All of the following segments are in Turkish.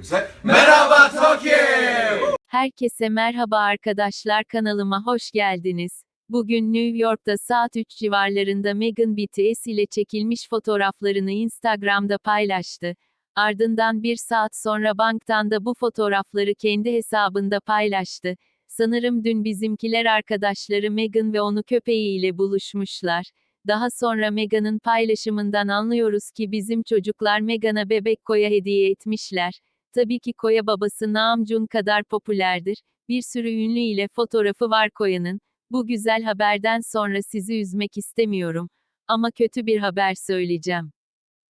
Buyursak. Merhaba Tokyo! Herkese merhaba arkadaşlar kanalıma hoş geldiniz. Bugün New York'ta saat 3 civarlarında Megan BTS ile çekilmiş fotoğraflarını Instagram'da paylaştı. Ardından bir saat sonra banktan da bu fotoğrafları kendi hesabında paylaştı. Sanırım dün bizimkiler arkadaşları Megan ve onu köpeğiyle buluşmuşlar. Daha sonra Megan'ın paylaşımından anlıyoruz ki bizim çocuklar Megan'a bebek koya hediye etmişler. Tabii ki Koya babası Namjoon kadar popülerdir. Bir sürü ünlü ile fotoğrafı var Koya'nın. Bu güzel haberden sonra sizi üzmek istemiyorum. Ama kötü bir haber söyleyeceğim.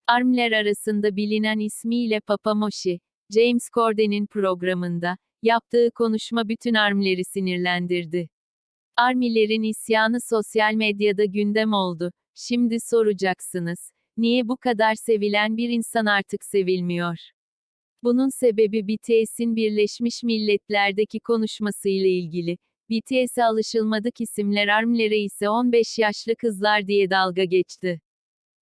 Armler arasında bilinen ismiyle Papa Moshi, James Corden'in programında, yaptığı konuşma bütün Armleri sinirlendirdi. Armilerin isyanı sosyal medyada gündem oldu. Şimdi soracaksınız, niye bu kadar sevilen bir insan artık sevilmiyor? Bunun sebebi BTS'in Birleşmiş Milletler'deki konuşmasıyla ilgili. BTS'e alışılmadık isimler Armlere ise 15 yaşlı kızlar diye dalga geçti.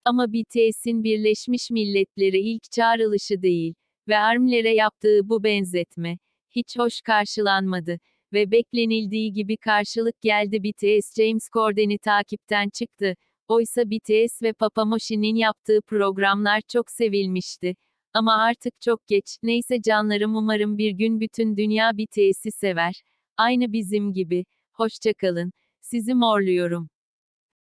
Ama BTS'in Birleşmiş Milletler'e ilk çağrılışı değil ve Armlere yaptığı bu benzetme hiç hoş karşılanmadı ve beklenildiği gibi karşılık geldi BTS James Corden'i takipten çıktı. Oysa BTS ve Papamoshi'nin yaptığı programlar çok sevilmişti. Ama artık çok geç. Neyse canlarım umarım bir gün bütün dünya BTS'i sever. Aynı bizim gibi. Hoşçakalın. Sizi morluyorum.